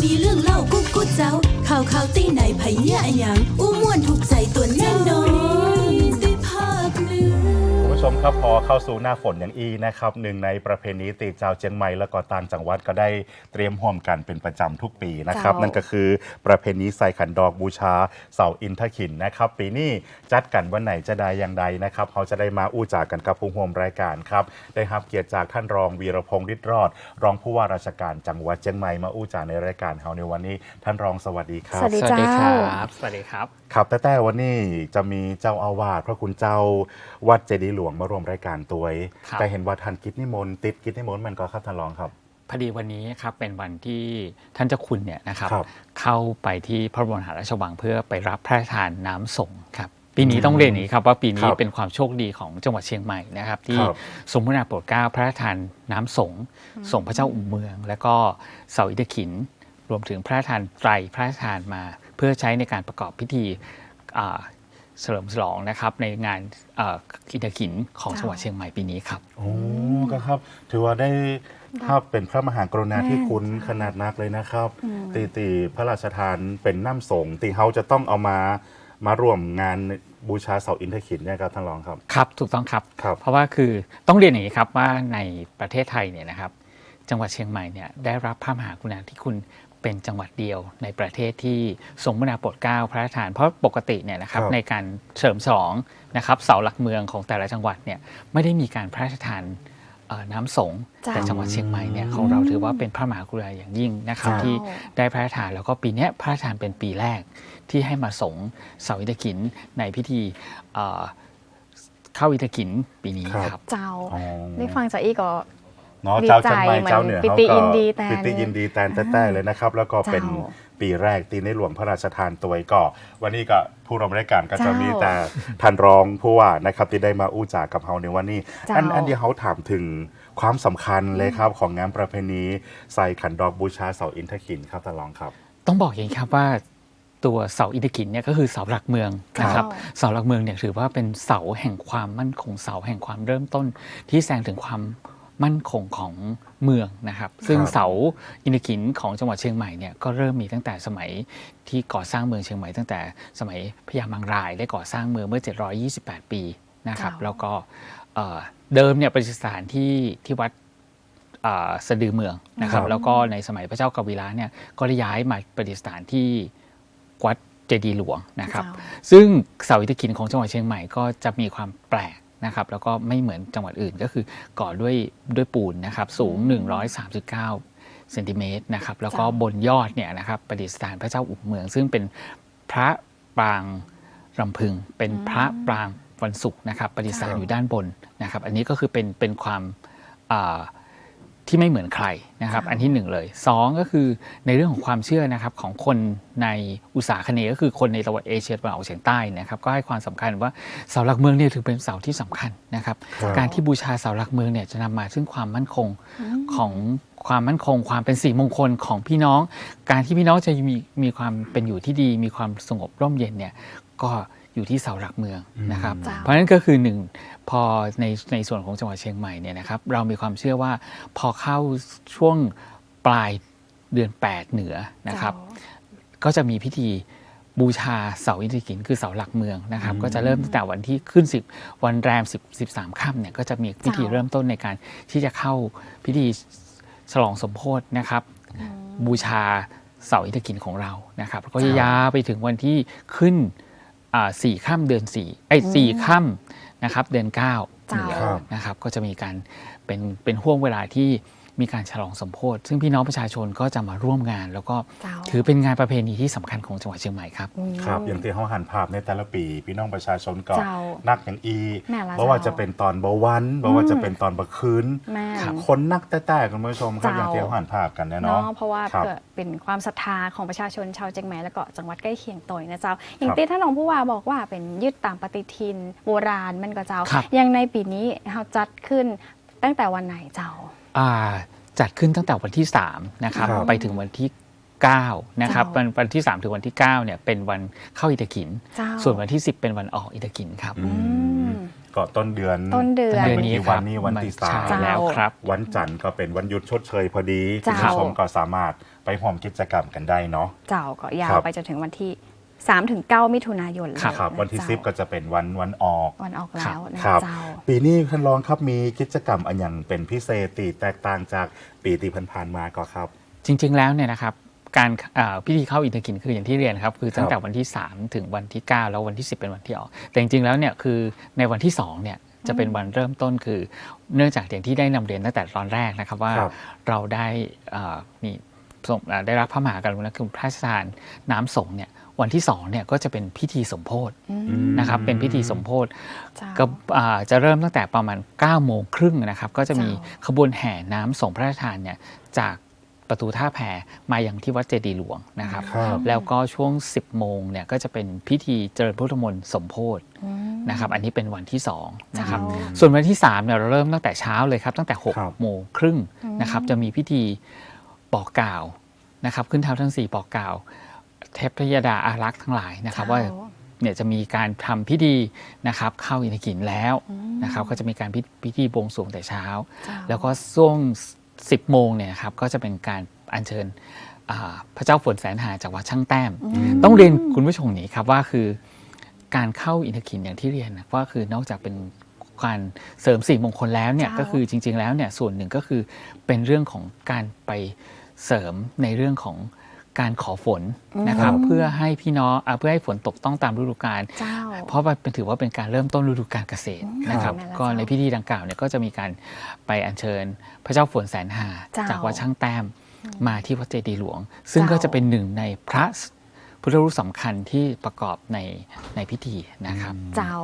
มีเรื่องเล่ากุ๊กกุ๊กเจ้าข่าวข่าวตีไหนไผเนี่ยอะหยังอู้ม่วนถูกใจตัวแน่นอน คุณผู้ชมครับพอเข้าสู่หน้าฝนอย่างอีนะครับหนึ่งในประเพณีตีเจ้าเจียงใหม่แล้วก็ต่างจังหวัดก็ได้เตรียมร่วมกันเป็นประจำทุกปีนะครับ เจ้านั่นั่นก็คือประเพณีใส่ขันดอกบูชาเสาอินทขินนะครับ ปีนี้จัดกันวันไหนจะได้อย่างใดนะครับเขาจะได้มาอู้จากกันกับผู้ร่วมรายการครับได้รับเกียรติจากท่านรองวีรพงษ์ฤทธิ์รอด รองผู้ว่าราชการจังหวัดเชียงใหม่มาอู้จากในรายการเฮาในวันนี้ ท่านรองสวัสดีครับ สวัสดีสวัสดีคเจ้ารับสวัสดีครับ ครับแต่แต่วันนี้จะมีเจ้าอาวาสพระคุณเจ้าวัดเจดีย์หลวงมาร่วมรายการตัวเองครับ แต่เห็นว่าท่านกิจนิมนต์ติดกิจนิมนต์มันก็ครับท่านรองครับ พอดีวันนี้ครับเป็นวันที่ท่านเจ้าคุณเนี่ยนะครับ ครับเข้าไปที่พระบรมมหาราชวังเพื่อไปรับพระราชทานน้ำสงฆ์ครับ ปีนี้ต้องเรียนอย่างนี้ครับว่าปีนี้ครับเป็นความโชคดีของจังหวัดเชียงใหม่นะครับ ที่ครับ สมพระนาโปรดเกล้าพระราชทานน้ำสงฆ์ส่งพระเจ้าอุ่มเมือง และก็เสาอิฐขิน รวมถึงพระราชทานไตรพระราชทานมา เพื่อใช้ในการประกอบพิธีอ่า เฉลิมฉลองนะครับในงานเอ่ออิฐขินของจังหวัดเชียงใหม่ปีนี้ครับโอ้ก็ครับ ถือว่าได้ภาพเป็นพระมหากรุณาธิคุณขนาดนักเลยนะครับ ตีตีพระราชทานเป็นน้ำสงฆ์ตีเขาจะต้องเอามามาร่วมงานบูชาเสาอินทขินเนี่ยครับท่านรองครับครับ ถูกต้องครับครับเพราะว่าคือต้องเรียนอย่างนี้ครับว่าในประเทศไทยเนี่ยนะครับ จังหวัดเชียงใหม่เนี่ยได้รับพระมหากรุณาธิคุณ เป็นจังหวัดเดียวในประเทศที่ทรงพระนาโปรดเกล้าพระราชทานเพราะปกติเนี่ยนะครับครับในการเฉลิมฉลองนะครับเสาหลักเมืองของแต่ละจังหวัดเนี่ยไม่ได้มีการพระราชทานเอ่อน้ำสงฆ์เจ้าแต่จังหวัดเชียงใหม่เนี่ยของเราถือว่าเป็นพระมหากรุณาอย่างยิ่งนะครับเจ้าที่ได้พระราชทานแล้วก็ปีเนี้ยพระราชทานเป็นปีแรกที่ให้มาสงฆ์เสาอิฐขินในพิธีเอ่อเข้าอิฐขินปีนี้ครับครับเจ้าอ๋อได้ฟังจากอีกก็ เนาะดีเจ้าใจเชียงใหม่เหมือนเจ้าเหนือปิเขาติก็ยินดีแทนปิติยินดีแทนแต่ๆเลยนะครับ แล้วก็เป็นเจ้าปีแรกตีในหลวงพระราชทานตัวก็วันนี้ก็ผู้ร่วมรายการก็จะเจ้ามีมีแต่ท่านรองผู้ว่านะครับที่ได้มาอู้จากับเฮาในวันนี้เจ้าอันอันเดียวเขาถามถึงความสำคัญเลยครับของงานประเพณีใส่ขันดอกบูชาเสาอินทขินครับท่านรองครับ ต้องบอกอย่างนี้ครับว่าตัวเสาอิฐกินเนี่ยก็คือเสาหลักเมืองนะครับครับเสาหลักเมืองเนี่ยถือว่าเป็นเสาแห่งความมั่นคงเสาแห่งความเริ่มต้นที่แสดงถึงความ มั่นคงของเมืองนะครับ ซึ่งครับเสาอิฐกินของจังหวัดเชียงใหม่เนี่ยก็เริ่มมีตั้งแต่สมัยที่ก่อสร้างเมืองเชียงใหม่ตั้งแต่สมัยพญามังรายได้ก่อสร้างเมืองเมื่อ 728 ปีนะครับเจ้าแล้วก็เอ่อเดิมเนี่ยประดิษฐานที่ที่วัดอ่าสะดือเมืองนะครับครับแล้วก็ในสมัยพระเจ้ากวีระเนี่ยก็ได้ย้ายมาประดิษฐานที่วัดเจดีย์หลวงนะครับเจ้าซึ่งเสาอิฐกินของจังหวัดเชียงใหม่ก็จะมีความแปลก นะครับแล้วก็ไม่เหมือนจังหวัดอื่นก็คือก่อด้วยด้วยปูนนะครับสูง 139เซนติเมตรนะครับแล้วก็เจ้าบนยอดเนี่ยนะครับประดิษฐานพระเจ้าอุเมือง ซึ่งเป็นพระปรางรำพึง เป็นพระปรางวันศุกร์นะครับประดิษฐานครับอยู่ด้านบนนะครับ อันนี้ก็คือเป็นเป็นความอ่า ที่ไม่เหมือนใครนะครับค่ะอันที่หนึ่งเลยสองก็คือในเรื่องของความเชื่อนะครับของคนในอุตสาคเนย์ก็คือคนในตะวันเอเชียตะวันออกเฉียงใต้นะครับก็ให้ความสำคัญว่าเสาหลักเมืองเนี่ยถือเป็นเสาที่สำคัญนะครับครับการที่บูชาเสาหลักเมืองเนี่ยจะนำมาซึ่งความมั่นคงของความมั่นคง ความเป็นสีมงคลของพี่น้อง การที่พี่น้องจะมีมีความเป็นอยู่ที่ดี มีความสงบร่มเย็นเนี่ยก็ อยู่ที่เสาหลักเมืองนะครับจ้าเพราะฉะนั้นก็คือหนึ่งพอในในส่วนของจังหวัดเชียงใหม่เนี่ยนะครับเรามีความเชื่อว่าพอเข้าช่วงปลายเดือน 8 เหนือนะครับก็จะมีพิธีบูชาเสาอินทกินคือเสาหลักเมืองนะครับอืมก็จะเริ่มตั้งแต่วันที่ขึ้น 10 วันแรม 10 13ค่ำเนี่ยก็จะมีพิธีเจ้าเริ่มต้นในการที่จะเข้าพิธีฉลองสมโพธินะครับบูชาเสาอิฐกินของเรานะครับแล้วก็ครับยาวไปถึงวันที่ขึ้นอ่า สี่ข้ามเดือนสี่ไอ้ยสี่ข้ามนะครับเดือนเก้าเหนือครับนะครับก็จะมีการเป็นเป็นห่วงเวลาที่ มีการฉลองสมโพธิซึ่งพี่น้องประชาชนก็จะมาร่วมงาน แล้วก็เจ้าถือเป็นงานประเพณีที่สำคัญของจังหวัดเชียงใหม่ครับครับอย่างที่เขาหันภาพในแต่ละปี พี่น้องประชาชนก็เจ้านักอย่างอีแม่ละเพราะว่าเจ้าจะเป็นตอนเบาวันเพราะว่าจะเป็นตอนบะคืนแม่ครับคนนักแต่ๆคุณผู้ชมครับเจ้าอย่างที่เขาหันภาพกันแน่เนาะเนาะเพราะว่าครับเกิดเป็นความศรัทธาของประชาชนชาวเชียงใหม่แล้วก็จังหวัดใกล้เคียงต่อยนะเจ้าอย่างครับที่ท่านรองผู้ว่าบอกว่าเป็นยึดตามปฏิทินโบราณมันก็เจ้าครับอย่างในปีนี้เราจัดขึ้นตั้งแต่วันไหนเจ้าอ่า จัดขึ้นตั้งแต่วันที่3นะครับครับ ไปถึงวันที่9นะครับเจ้าวันวันที่ 3 ถึงวันที่9เนี่ยเป็นวันเข้าอิฐกิน เจ้าส่วนวันที่ 10 เป็นวันออกอิฐกินครับ อือืมมก็ต้นเดือน ต้นเดือน เดือนไม่นี้กี่ควัรันบนี้วันที่สาม ใช่แล้วครับ วันจันทร์ก็เป็นวันหยุดชดเชยพอดีเจ้าคุณผู้ชมก็สามารถไปร่วมกิจกรรมกันได้เนาะ เจ้าก็ยาครัวบไปจนถึงวันที่ 3ถึง9มิถุนายนเลยครับะวันที่เจ้าสิบก็จะเป็นวันวันออกวันออกแล้วนะครับเจ้าปีนี้ท่านรองครับมีกิจกรรมอันอย่างเป็นพิเศษตีแตกต่างจากปีที่ผ่านๆมาก็ครับ จริง ๆ แล้วเนี่ยนะครับการอ่าพิธีเข้าอินทกินคืออย่างที่เรียนครับคือตั้งแต่วันที่ 3 ถึงวันที่ 9 แล้ววันที่ 10 เป็นวันที่ออก แต่จริงๆแล้วเนี่ยคือในวันที่2เนี่ยจะเป็นวันเริ่มต้นคือ เนื่องจากอย่างที่ได้นำเรียนตั้งแต่ตอนแรกนะครับว่าครับเราได้อ่ามีส่งอ่าได้รับพระมหากรุณาธิคุณพระราชทานน้ำสงฆ์เนี่ย วันที่2เนี่ยก็จะเป็นพิธีสมโพธินะครับเป็นพิธีสมโพธิเจ้าก็อ่าจะเริ่มตั้งแต่ประมาณ9โมงครึ่งนะครับก็จะมีเจ้าขบวนแห่น้ำส่งพระราชทานเนี่ยจากประตูท่าแพมายังที่วัดเจดีย์หลวงนะครับครับแล้วก็ช่วง 10 โมงเนี่ยก็จะเป็นพิธีเจริญพุทธมนต์สมโพธินะครับอันนี้เป็นวันที่2นะครับเจ้าส่วนวันที่3เนี่ยเราเริ่มตั้งแต่เช้าเลยครับตั้งแต่ครับ6โมงครึ่งนะครับจะมีพิธีบอกกล่าวนะครับขึ้นเท้าทั้งสี่บอกกล่าว เทพยดาอารักษ์ทั้งหลายนะครับว่าเนี่ยจะมีการทำพิธีนะครับเข้าอินทกินแล้วนะครับก็จะมีการพิพิธีบวงสรวงแต่เช้าเจ้า แล้วก็ช่วง 10 โมงเนี่ยนะครับก็จะเป็นการอัญเชิญอ่าพระเจ้าฝนแสนหาจากวัดช่างแต้ม ต้องเรียนคุณผู้ชมอย่างนี้ครับว่าคือการเข้าอินทกินอย่างที่เรียนนะว่าคือนอกจากเป็นการเสริมสิ่งมงคลแล้วเนี่ยเจ้าก็คือจริง ๆแล้วเนี่ยส่วนหนึ่งก็คือเป็นเรื่องของการไปเสริมในเรื่องของ การขอฝนนะครับอืมเพื่อให้พี่น้องอ่าเพื่อให้ฝนตกต้องตามฤดูกาลเจ้าเพราะมันเป็นถือว่าเป็นการเริ่มต้นฤดูการเกษตรนะครับนั่นแหละก็ในเจ้าพิธีดังกล่าวเนี่ยก็จะมีการไปอัญเชิญพระเจ้าฝนแสนหาเจ้าจากวัดช่างแต้มมาที่วัดเจดีย์หลวง ซึ่งเจ้าก็จะเป็นหนึ่งในพระพุทธรูปสำคัญที่ประกอบในในพิธีนะครับ เจ้า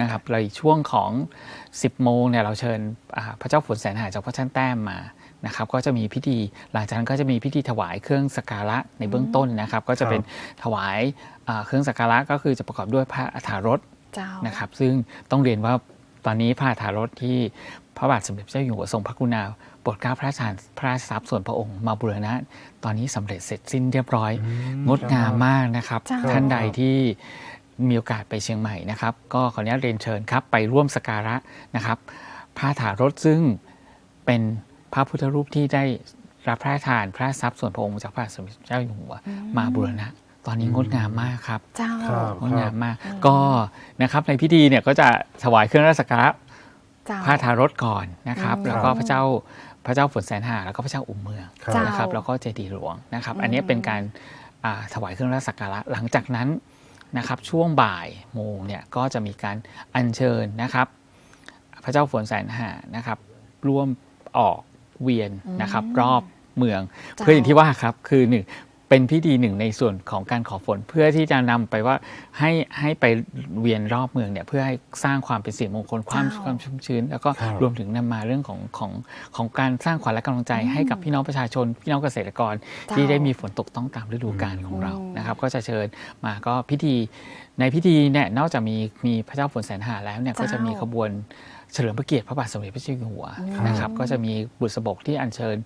นะครับเลยช่วงของ 10 โมงเนี่ยเราเชิญอ่าพระเจ้าฝนแสนหาจากพระช่างแต้มมา นะครับก็จะมีพิธีหลังจากนั้นก็จะมีพิธีถวายเครื่องสักการะในเบื้องต้นนะครับ ก็จะเป็นถวายอ่าเครื่องสักการะก็คือจะประกอบด้วยพระอัฐารถเจ้านะครับ ซึ่งต้องเรียนว่าตอนนี้พระอัฐารถที่พระบาทสมเด็จพระเจ้าอยู่หัวทรงพระกรุณาโปรดเกล้าพระราชทานพระราชทรัพย์ส่วนพระองค์มาบูรณะ ตอนนี้สำเร็จเสร็จสิ้นเรียบร้อย งดงามมากนะครับเจ้าท่านใดที่มีโอกาสไปเชียงใหม่นะครับ ก็ขออนุญาตเรียนเชิญครับ ไปร่วมสักการะนะครับพระถารถซึ่งเป็น พระพุทธรูปที่ได้รับพระราชทานพระทรัพย์ส่วนพระองค์จากพระบาทสมเด็จพระเจ้าอยู่หัวมาบูรณะ ตอนนี้งดงามมากครับเจ้าครับงดงามมาก ก็นะครับในพิธีเนี่ยก็จะถวายเครื่องราชสักการะเจ้าพระทารถก่อนนะครับอืมแล้วก็พระเจ้าพระเจ้าฝนแสนหาแล้วก็พระเจ้าอุ่มเมืองครับเจ้านะครับ แล้วก็เจดีย์หลวงนะครับอืมอันนี้เป็นการอ่าถวายเครื่องราชสักการะหลังจากนั้นนะครับช่วงบ่ายโมงเนี่ยก็จะมีการอัญเชิญนะครับ พระเจ้าฝนแสนหานะครับ ร่วมออก เวียนนะครับรอบเมืองเจ้าเพื่ออย่างที่ว่าครับคือหนึ่งเป็นพิธีหนึ่งในส่วนของการขอฝนเพื่อที่จะนำไปว่าให้ให้ไปเวียนรอบเมืองเนี่ยเพื่อให้สร้างความเป็นสิริมงคลความเจ้าความชุ่มชื้น แล้วก็ครับรวมถึงนำมาเรื่องของของของการสร้างขวัญและกำลังใจให้กับพี่น้องประชาชน พี่น้องเกษตรกรเจ้าที่ได้มีฝนตกต้องตามฤดูกาลของเราอืมนะครับ ก็จะเชิญมาก็พิธีในพิธีเนี่ยนอกจากมีมีพระเจ้าฝนแสนหาแล้วเนี่ยก็จะมีขบวน เฉลิมพระเกียรติพระบาทสมเด็จพระเจ้าอยู่หัวนะครับก็จะมีบุษบกที่อัญเชิญ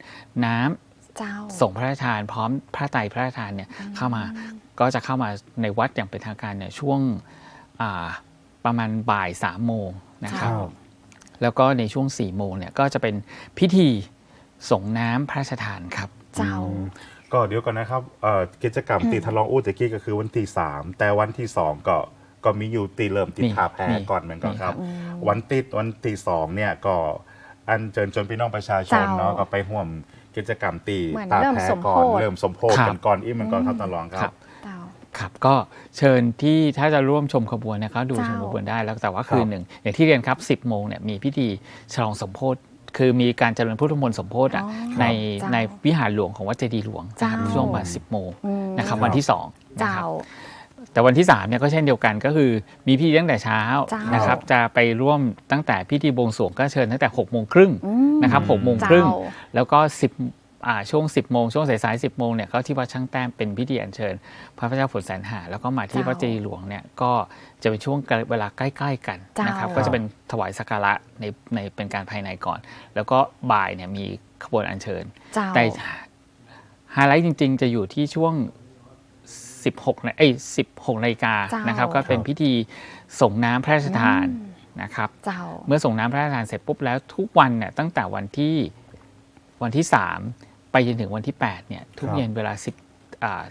น้ำเจ้าส่งพระราชทานพร้อมพระไตรพระราชทานเนี่ยเข้ามาก็จะเข้ามาในวัดอย่างเป็นทางการเนี่ยช่วงอ่าประมาณบ่ายสามโมงนะครับครับแล้วก็ในช่วง4ี่โมงเนี่ยก็จะเป็นพิธีส่งน้ำพระราชทานครับ เจ้าอืมก็เดี๋ยวก่อนนะครับเอ่อกิจกรรมตีทะลองอู้ตะกี้ก็คือวันที่ 3 แต่วันที่ 2 ก็ ก็มีอยู่ตีเริ่มติดมีท่าแพมีก่อนเหมือนกันมีคครัรับบวันติดวันที่สองเนี่ยก็อันเชิญชวนพี่น้องประชาชนเจ้าเนาะก็ไปร่วมกิจกรรมตีเหมือนท่าเริ่มแพสมก่อนโพธิเริ่มสมโพธิครับกันก่อนอีกเหมันก่อนครับตาลองคครัรับบเจ้าครับก็เชิญที่ถ้าจะร่วมชมขบวนนะครับดูเจ้าชมขบวนได้แล้วแต่ว่าครับคืนหนึ่งอย่างที่เรียนครับ 10 โมงเนี่ยมีพิธีฉลองสมโพธิคือมีการเจริญพุทธมนต์สมโพธิอะอ๋อในเจ้าในวิหารหลวงของวัดเจดีย์หลวงนะครับเจ้าช่วงประมาณ10โมงอืมนะครับครับวันที่2นะคเจ้ารับ แต่วันที่ 3 เนี่ยก็เช่นเดียวกันก็คือมีพิธีตั้งแต่เช้าเจ้าน นะครับจะไปร่วมตั้งแต่พิธีบวงสรวงก็เชิญตั้งแต่6กโมงครึ่งอืมนะครับหกโมงครึ่ง เจ้า แล้วก็10อ่าช่วง 10 โมง ช่วงสายๆ10 โมงเนี่ยก็ที่วัดช่างแต้มเป็นพิธีอัญเชิญ พระพเจ้าฝนแสนหา แล้วก็มาที่เจ้าวัดเจดีย์หลวงเนี่ยก็จะเป็นช่วงเวลาใกล้ ๆ กันเจ้านนะครับ ก็จะเป็นถวายสักการะในในเป็นการภายในก่อน แล้วก็บ่ายเนี่ยมีขบวนอัญเชิญ เจ้า แต่ไฮไลท์จริง ๆ จะอยู่ที่ช่วง 16นาเอ้ย16นาฬิกาเจ้านนะครับก็เป็นพิธีส่งน้ำพระราชทานนะครับเจ้าเมื่อส่งน้ำพระราชทานเสร็จปุ๊บแล้วทุกวันเนี่ยตั้งแต่วันที่วันที่ 3 ไปจนถึงวันที่ 8 เนี่ย ทุกครับเย็นเวลา 10อ่า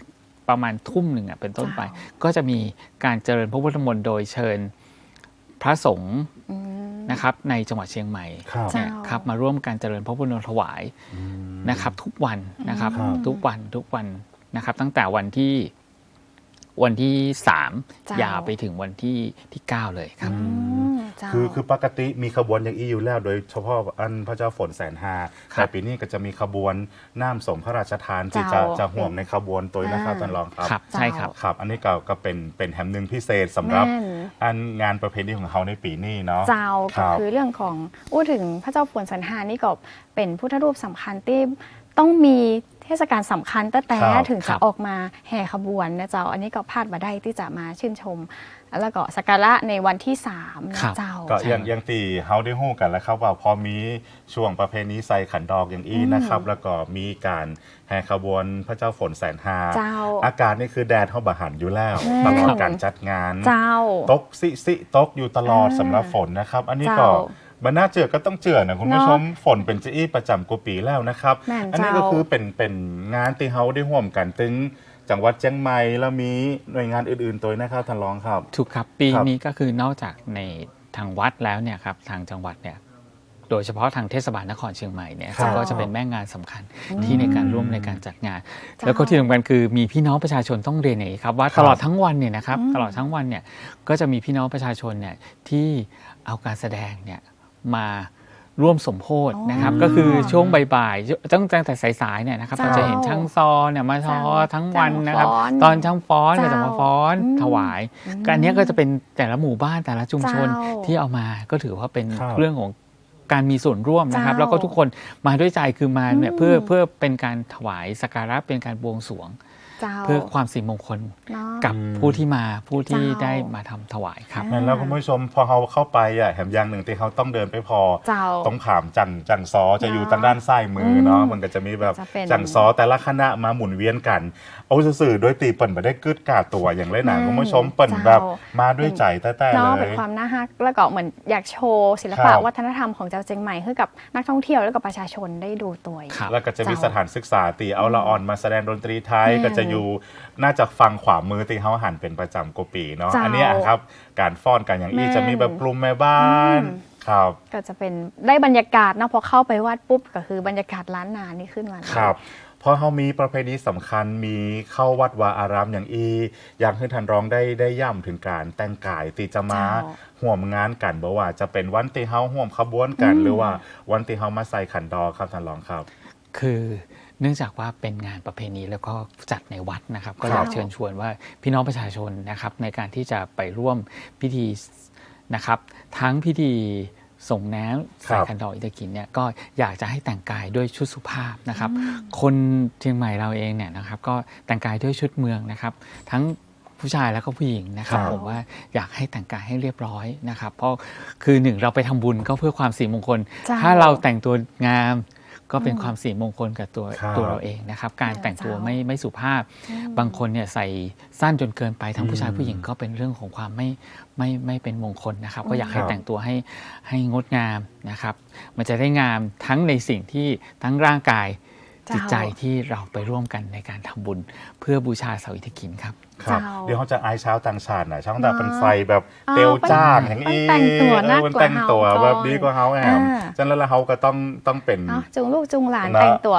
ประมาณทุ่มหนึ่งอะเป็นต้นไปเจ้าก็จะมีการเจริญพระพุทธมนต์โดยเชิญพระสงฆ์อืมนะครับ ในจังหวัดเชียงใหม่ครับเจ้าเนี่ยครับมาร่วมการเจริญพระพุทธมนต์ถวายอืมนะครับ ทุกวันนะครับครับ ทุกวันทุกวันนะครับ ตั้งแต่วันที่ วันที่สามเจ้ายาวไปถึงวันที่ที่เก้าเลยครับอืมเจ้าคือคือปกติมีขบวนอย่างอีอยู่แล้ว โดยเฉพาะอันพระเจ้าฝนแสนหาครับแต่ปีนี้ก็จะมีขบวนน้ำสมพระราชทานที่จะเจ้าจะห่วงในขบวนตัวนะครับอ่าท่านรองครับครับ ใช่ครับครับ อันนี้ก็ก็เป็นเป็นแหมหนึ่งพิเศษสำหรับแม่นอันงานประเพณีของเขาในปีนี้เนาะเจ้าครัก็บคือเรื่องของอู้ถึงพระเจ้าฝนสันหานี่ก็เป็นพุทธรูปสำคัญที่ต้องมี เทศกาลสำคัญตั้งแต่ครับถึงครัจะบออกมาแห่ขบวนนะเจ้า อันนี้ก็พลาดมาได้ที่จะมาชื่นชม แล้วก็สักการะในวันที่3นะครับเจ้าก็ยังยังตีเฮาได้ฮู้กันแล้วครับว่าพอมีช่วงประเพณีใส่ขันดอกอย่างอีนะครับ แล้วก็มีการแห่ขบวนพระเจ้าฝนแสนหาเจ้าอากาศนี่คือแดดเท่าบะหันอยู่แล้วแม่ตลอดการจัดงานเจ้าตกสิสิตกอยู่ตลอดอ่าสำหรับฝนนะครับ อันนี้ก็เจ้า บรรณาเจือก็ต้องเจือนะคุณผู้เนาะชมฝนเป็นจะอี้ประจำกุปีแล้วนะครับ แม่นอันี้เจ้าก็คือเป็นเป็นงานที่เฮาได้ร่วมกันตึงจังหวัดเชียงใหม่แล้วมีหน่วยงานอื่นๆตัวนะครับท่านรองครับ ถูกครับปีครับ นี้ก็คือนอกจากในทางวัดแล้วเนี่ยครับทางจังหวัดเนี่ยโดยเฉพาะทางเทศบาลนครเชียงใหม่เนี่ยครับก็จะเป็นแม่งานสำคัญที่ในการร่วมในการจัดงานเจ้า แล้วก็ที่สำคัญคือมีพี่น้องประชาชนต้องเรียนอย่างนี้ครับว่าครับตลอดทั้งวันเนี่ยนะครับอืมตลอดทั้งวันเนี่ยก็จะมีพี่น้องประชาชนเนี่ยที่เอาการแสดงเนี่ย มาร่วมสมโพธนะครับอ๋อก็คือช่วงบ่ายๆตั้งตั้งแต่สายๆเนี่ยนะครับเจ้าเราจะเห็นช่างซอเนี่ยมาทอเจ้าทั้งวันนะครับฟ้อนตอนช่างฟ้อนก็เจ้าจะมาฟ้อนอืมถวายอืมก็อันเนี้ยก็จะเป็นแต่ละหมู่บ้านแต่ละชุมชนเจ้าที่เอามาก็ถือว่าเป็นครับเรื่องของการมีส่วนร่วมนะครับเจ้าแล้วก็ทุกคนมาด้วยใจคือมาเนี่ยอืมเพื่อเพื่อเป็นการถวายสักการะเป็นการบวงสรวง เจ้าเพื่อความสิริมงคลเนาะกับผู้ที่มาผู้ที่เจ้าได้มาทำถวายครับอ่านั่นแล้วคุณผู้ชมพอเขาเข้าไปอะแถมอย่างหนึ่งที่เขาต้องเดินไปพอเจ้าต้องขามจังจังซอจะอยู่เนาะทางด้านซ้ายมือเนาะอืมมันก็จะมีแบบจะเป็นจังซอแต่ละคณะมาหมุนเวียนกัน เอาสื่อๆโดยตีเปิ่นมาได้กึดกาตัวอย่างไรหนาอืมคุณผู้ชมเปิ่นเจ้าแบบมาด้วยใจแต้ๆเนาะเลเป็นยความน่าฮักแล้วก็เหมือนอยากโชว์ศิลปะครับวัฒนธรรมของเจ้าเจียงใหม่ให้กับนักท่องเที่ยวแล้วก็ประชาชนได้ดูตัวอีกครับแล้วก็จะมีเจ้าสถานศึกษาตีเอาละอ่อนมาแสดงดนตรีไทยแม่นก็จะอยู่น่าจะฟังขวามือตีเขาหันเป็นประจำกว่าปีเนาะเจ้าอันเนี้ยครับการฟ้อนกันอย่างอี้แม่นจะมีแบบกลุ่มแม่บ้านอืมครับก็จะเป็นได้บรรยากาศเนาะพอเข้าไปวัดปุ๊บก็คือบรรยากาศล้านนานี่ขึ้นมาเลยครับเพราะเขามีประเพณีสำคัญมีเข้าวัดวาอารามอย่างอีอยากให้ท่านร้องได้ได้ย่ำถึงการแต่งกายตีจะมาเจ้าห่วมงานกันบ่ว่า จะเป็นวันตีเฮาห่วมขบวนกันอืมหรือว่าวันตีเฮามาใส่ขันดอกครับท่านรองครับ คือ เนื่องจากว่าเป็นงานประเพณีแล้วก็จัดในวัดนะครับ ก็คอรับยากเชิญชวนว่าพี่น้องประชาชนนะครับในการที่จะไปร่วมพิธีนะครับทั้งพิธีส่งน้ำครัใส่บคันดอกอิตากินเนี่ยก็อยากจะให้แต่งกายด้วยชุดสุภาพนะครับ คนเชียงใหม่เราเองเนี่ยนะครับก็แต่งกายด้วยชุดเมืองนะครับ ทั้งผู้ชายแล้วก็ผู้หญิงนะครับครับผมว่าอยากให้แต่งกายให้เรียบร้อยนะครับ เพราะคือหนึ่งเราไปทำบุญก็เพื่อความสิริมงคลเจ้าถ้าเราแต่งตัวงาม ก็เป็นอืมความสิริมงคลกับตัวครับ ตัวเราเองนะครับ การแต่งตัวเจ้าไม่ไม่สุภาพอืมบางคนเนี่ยใส่สั้นจนเกินไปทั้งผู้ชายอืมผู้หญิงก็เป็นเรื่องของความไม่ไม่ไม่เป็นมงคลนะครับ ก็อยากให้ครับแต่งตัวให้ให้งดงามนะครับ มันจะได้งามทั้งในสิ่งที่ทั้งร่างกายเจ้าจิตใจที่เราไปร่วมกันในการทำบุญ เพื่อบูชาเสาอิฐกินครับครับเจ้าเดี๋ยวเขาจะอายเช้าวต่างชาติหน่อยช่างเนแต่อะเป็นไฟแบบอ้าวเตียวจ้างมันอย่างมันอีแต่งตัวเอน่าอมันกว่าแต่งตัวเฮาแบบก่อนดีกว่าเฮาแอมอ่าฉะนั้นแล้วเขาก็ต้องต้องเป็นเนาะจูงลูกจูงหลานนะแต่งตัว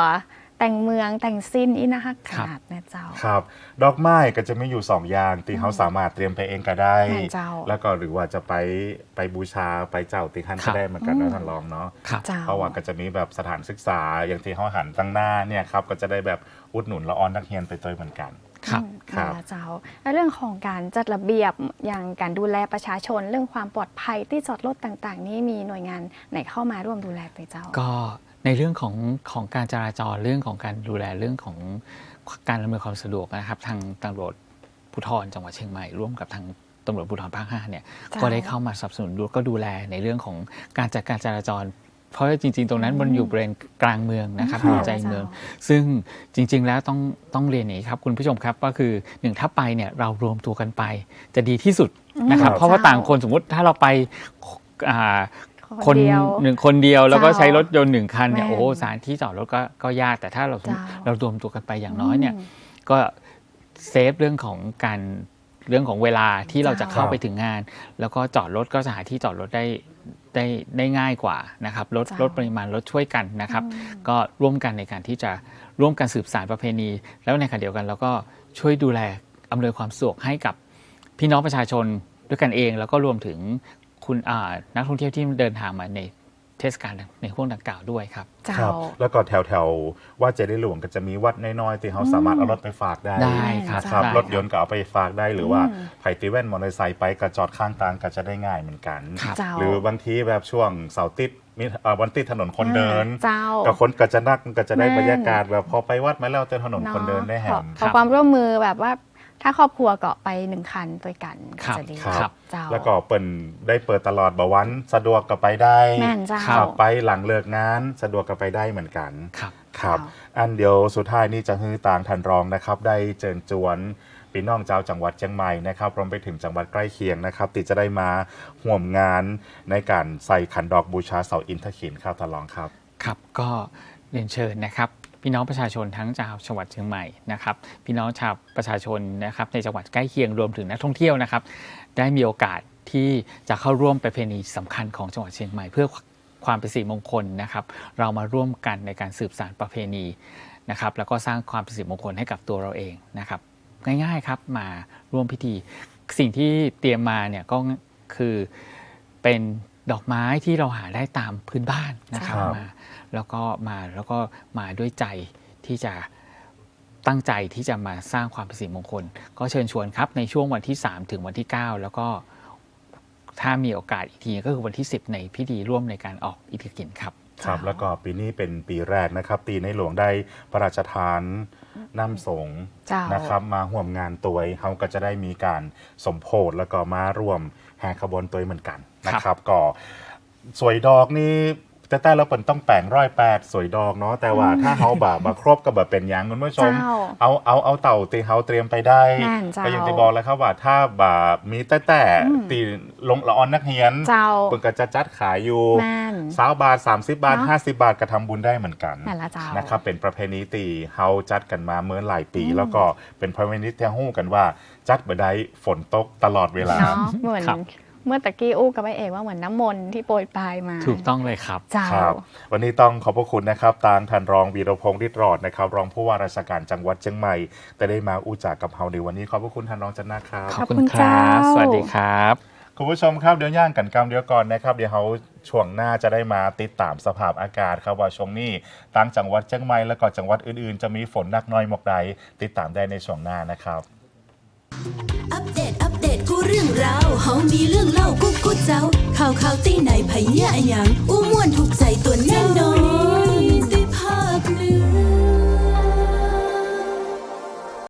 แต่งเมืองแต่งสิ้นอีนะฮักครัขาบดนะเจ้า ครับ ดอกไม้ก็จะไม่อยู่สองอย่างที่เขาสามารถเตรียมไปเองก็ได้แม่นเจ้า แล้วก็หรือว่าจะไปไปบูชาไปเจ้าติคันครัก็บได้เหมือนกันนะท่านรองเนาะครับเจ้าเพราะว่าก็จะมีแบบสถานศึกษาอย่างที่เขาหันตั้งหน้าเนี่ยครับก็จะได้แบบอุดหนุนละออนนักเรียนไปตัวเหมือนกันครับอืมครับนั่นแหละเจ้าและเรื่องของการจัดระเบียบอย่างการดูแลประชาชน เรื่องความปลอดภัยที่จอดรถต่าง ๆ นี่มีหน่วยงานไหนเข้ามาร่วมดูแลไปเจ้า ก็ ในเรื่องของของการจราจรเรื่องของการดูแลเรื่องของการอำนวยความสะดวกนะครับ ทางตำรวจภูธรจังหวัดเชียงใหม่ร่วมกับทางตำรวจภูธรภาค5เนี่ยเจ้าก็ได้เข้ามาสนับสนุนดูก็ดูแลในเรื่องของการจัดการจราจรเพราะว่าจริงๆ ตรงนั้นมันอยู่บริเวณกลางเมืองนะครับครับอยู่ใจเมือง ซึ่งจริง ๆ แล้วต้องต้องเรียนอย่างนี้ครับ คุณผู้ชมครับก็คือหนึ่งถ้าไปเนี่ยเรารวมตัวกันไปจะดีที่สุดนะครับครับเพราะว่าต่างคนสมมุติถ้าเราไปอ่า คคนนเดียวหนึ่งคนเดียวแล้วก็เจ้าใช้รถยนต์หนึ่งคันเนี่ยแม่นโอ้โหสถานที่จอดรถก็ก็ยากแต่ถ้าเราเจ้าเรารวมตัวกันไปอย่างน้อยเนี่ยมก็เซฟเรื่องของการเรื่องของเวลาที่เราจะเข้าครับไปถึงงาน แล้วก็จอดรถก็หาที่จอดรถได้ได้ได้ง่ายกว่านะครับลดเจ้าลดปริมาณรถช่วยกันนะครับอืมก็ร่วมกันในการที่จะร่วมกันสืบสานประเพณี แล้วในขณะเดียวกันเราก็ช่วยดูแลอำนวยความสะดวกให้กับพี่น้องประชาชนด้วยกันเอง แล้วก็รวมถึง คุณอ่านักท่องเที่ยวที่เดินทางมาในเทศกาลในห่วงดังกล่าวด้วยครับ เจ้า ครับ แล้วก็แถวแถวๆว่าเจดีหลวงก็จะมีวัดน้อยๆที่เขาสามารถเอารถไปฝากได้ได้ครับครับได้ รถยนต์ก็เอาไปฝากได้หรือว่าอืม ไผ่ตีแว่นมอเตอร์ไซค์ไปกระจอดข้างทางก็จะได้ง่ายเหมือนกัน ครับ เจ้าหรือบางทีแบบช่วงเสาร์ติดมีเอ่อวันติดถนนคนเดิน เจ้าก็คนก็จะนักก็จะได้แม่น บรรยากาศแบบพอไปวัดมาแล้วเจอถนนคนเดินได้แหขอมขอความร่วมมือแบบว่า ถ้าครอบครัวก็ไปหนึ่งคันด้วยกันครับ จะดีครับ เจ้าแล้วก็เปิ่นได้เปิดตลอดบวัน สะดวกก็ไปได้แม่นเจ้าขับ ไปหลังเลิกงานสะดวกก็ไปได้เหมือนกัน ครับ ครับ ค่ะ อันเดียวสุดท้ายนี่จะฮือต่างทันรองนะครับ ได้เจิญจวนพี่น้องเจ้าจังหวัดเชียงใหม่นะครับรวมไปถึงจังหวัดใกล้เคียงนะครับที่จะได้มาห่วมงานในการใส่ขันดอกบูชาเสาอินทขินครับทานรองครับ ครับก็เรียนเชิญนะครับ พี่น้องประชาชนทั้งชาวจังหวัดเชียงใหม่นะครับ พี่น้องชาวประชาชนนะครับในจังหวัดใกล้เคียงรวมถึงนักท่องเที่ยวนะครับ ได้มีโอกาสที่จะเข้าร่วมประเพณีสำคัญของจังหวัดเชียงใหม่ เพื่อความเป็นสิริมงคลนะครับ เรามาร่วมกันในการสืบสานประเพณีนะครับ แล้วก็สร้างความเป็นสิริมงคลให้กับตัวเราเองนะครับ ง่ายๆครับมาร่วมพิธี สิ่งที่เตรียมมาเนี่ยก็คือเป็น ดอกไม้ที่เราหาได้ตามพื้นบ้านนะครับครับ มาแล้วก็มาแล้วก็มาด้วยใจที่จะตั้งใจที่จะมาสร้างความเป็นสิริมงคล ก็เชิญชวนครับในช่วงวันที่ 3 ถึงวันที่ 9 แล้วก็ถ้ามีโอกาสอีกทีก็คือวันที่ 10 ในพิธีร่วมในการออกอิทธิกินครับ ครับเจ้าแล้วก็ปีนี้เป็นปีแรกนะครับ ตีในหลวงได้พระราชทานน้ำสงฆ์เจ้านนะครับ มาห่วมงานตัวเขาก็จะได้มีการสมโพธแล้วก็มาร่วมแห่ขบวนตัวเหมือนกัน นะครับก็สวยดอกนี่แต่แต่เราเปิ่นต้องแปลงร้อยแปดสวยดอกเนาะแต่ว่าถ้าเขาแบบมาครบก็แบบเป็นหยังคุณผู้ชม เจ้าเอาเอาเอาเต่าตีเขาเตรียมไปได้แม่นเจ้าก็ยังที่บอกแล้วครับว่าถ้าแบบมีแต่แต่อืม ตีลงละออนนักเรียนเจ้าเปิ่นก็จะจัดขายอยู่แม่น สาวบาท 30 บาท เนอะ50 บาทกระทำบุญได้เหมือนกัน นั่นละเจ้านนะครับเป็นประเพณีตีเฮาจัดกันมาเมื่อหลายปี อืม แล้วก็เป็นประเพณีที่ฮู้กันว่าจัดบ่ได้ฝนตกตลอดเวลา เนาะเหมือนครับ เมื่อตะกี้อู้กับไอเอกว่าเหมือนน้ำมนต์ที่โปรยปลายมาถูกต้องเลยครับ เจ้า ครับ วันนี้ต้องขอบพระคุณนะครับตางทันรองวีรพงศ์ฤทธิ์รอดนะครับ รองผู้ว่าราชการจังหวัดเชียงใหม่ แต่ได้มาอู้จากกับเฮาในวันนี้ขอบพระคุณทันรองจันนะครับ ขอบคุณขอบคุณครับเจ้า สวัสดีครับ คุณผู้ชมครับเดี๋ยวย่างกันกรรมเดียวก่อนนะครับ เดี๋ยวเขาช่วงหน้าจะได้มาติดตามสภาพอากาศครับว่าช่วงนี้ต่างจังหวัดเชียงใหม่และก็จังหวัดอื่นๆ จะมีฝนหนักน้อยหมอกใดติดตามได้ในช่วงหน้านะครับ อัปเดตอัปเดตกูเราวเฮามีเรื่องเล่ากุ๊กกุ๊กเจ้าข่าวข่าวตีไหนไผเนี่ยอะหยังอู้มวนถูกใจตัวแน่นอน